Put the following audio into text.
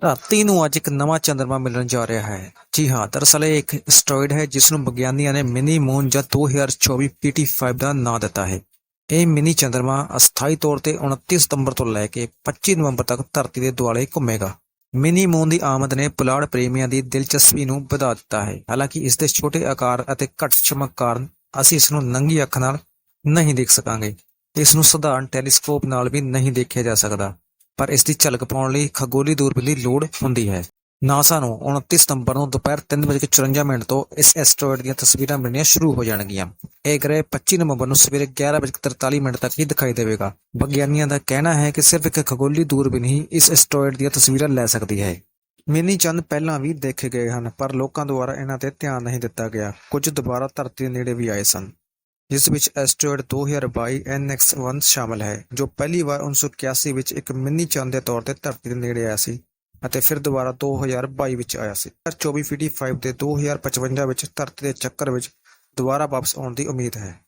ਧਰਤੀ ਨੂੰ ਅੱਜ ਇੱਕ ਨਵਾਂ ਚੰਦਰਮਾ ਮਿਲਣ ਜਾ ਰਿਹਾ ਹੈ। ਜੀ ਹਾਂ, ਦਰਅਸਲ ਇਹ ਇੱਕ ਐਸਟਰੋਇਡ ਹੈ, ਜਿਸ ਨੂੰ ਵਿਗਿਆਨੀਆਂ ਨੇ ਮਿਨੀ ਮੂਨ ਜਾਂ 2024 PT5 ਦਾ ਨਾਂ ਦਿੱਤਾ ਹੈ। ਇਹ ਮਿਨੀ ਚੰਦਰਮਾ ਅਸਥਾਈ ਤੌਰ ਤੇ 29 ਸਤੰਬਰ ਤੋਂ ਲੈ ਕੇ 25 ਨਵੰਬਰ ਤੱਕ ਧਰਤੀ ਦੇ ਦੁਆਲੇ ਘੁੰਮੇਗਾ। ਮਿਨੀ ਮੂਨ ਦੀ ਆਮਦ ਨੇ ਪੁਲਾੜ ਪ੍ਰੇਮੀਆਂ ਦੀ ਦਿਲਚਸਪੀ ਨੂੰ ਵਧਾ ਦਿੱਤਾ ਹੈ। ਹਾਲਾਂਕਿ ਇਸ ਦੇ ਛੋਟੇ ਆਕਾਰ ਅਤੇ ਘੱਟ ਚਮਕ ਕਾਰਨ ਅਸੀਂ ਇਸ ਨੂੰ ਨੰਗੀ ਅੱਖ ਨਾਲ ਨਹੀਂ ਦੇਖ ਸਕਾਂਗੇ। ਇਸ ਨੂੰ ਸਧਾਰਨ ਟੈਲੀਸਕੋਪ ਨਾਲ ਵੀ ਨਹੀਂ ਦੇਖਿਆ ਜਾ ਸਕਦਾ। ਪਰ ਇਸਦੀ ਝਲਕ ਪਾਉਣ ਲਈ ਖਗੋਲੀ ਦੂਰਬੀਨ ਦੀ ਲੋੜ ਹੁੰਦੀ ਹੈ। ਨਾਸਾ ਨੂੰ 29 ਸਤੰਬਰ ਨੂੰ ਦੁਪਹਿਰ 3:54 ਮਿੰਟ ਤੋਂ ਇਸ ਐਸਟਰੋਇਡ ਦੀਆਂ ਤਸਵੀਰਾਂ ਮਿਲਣੀਆਂ ਸ਼ੁਰੂ ਹੋ ਜਾਣਗੀਆਂ। ਇਹ ਗ੍ਰਹਿ 25 ਨਵੰਬਰ ਨੂੰ ਸਵੇਰੇ 11:43 ਮਿੰਟ ਤੱਕ ਹੀ ਦਿਖਾਈ ਦੇਵੇਗਾ। ਵਿਗਿਆਨੀਆਂ ਦਾ ਕਹਿਣਾ ਹੈ ਕਿ ਸਿਰਫ ਇੱਕ ਖਗੋਲੀ ਦੂਰਬੀਨ ਹੀ ਇਸ ਐਸਟਰੋਇਡ ਦੀਆਂ ਤਸਵੀਰਾਂ ਲੈ ਸਕਦੀ ਹੈ। ਮਿੰਨੀ ਚੰਦ ਪਹਿਲਾਂ ਵੀ ਦੇਖੇ ਗਏ ਹਨ, ਪਰ ਲੋਕਾਂ ਦੁਆਰਾ ਇਹਨਾਂ ਤੇ ਧਿਆਨ ਨਹੀਂ ਦਿੱਤਾ ਗਿਆ। ਕੁਝ ਦੁਬਾਰਾ ਧਰਤੀ ਦੇ ਨੇੜੇ ਵੀ ਆਏ ਸਨ। ਜਿਸ ਵਿੱਚ ਐਸਟਰੋਇਡ 2022 NX1 ਸ਼ਾਮਲ ਹੈ, ਜੋ ਪਹਿਲੀ ਵਾਰ 1981 ਵਿੱਚ ਇੱਕ ਮਿੰਨੀ ਚੰਦ ਦੇ ਤੌਰ ਤੇ ਧਰਤੀ ਦੇ ਨੇੜੇ ਆਇਆ ਸੀ ਅਤੇ ਫਿਰ ਦੁਬਾਰਾ 2022 ਵਿੱਚ ਆਇਆ ਸੀ। 24 PT5 ਦੇ 2055 ਵਿੱਚ ਧਰਤੀ ਦੇ ਚੱਕਰ ਵਿੱਚ ਦੁਬਾਰਾ ਵਾਪਸ ਆਉਣ ਦੀ ਉਮੀਦ ਹੈ।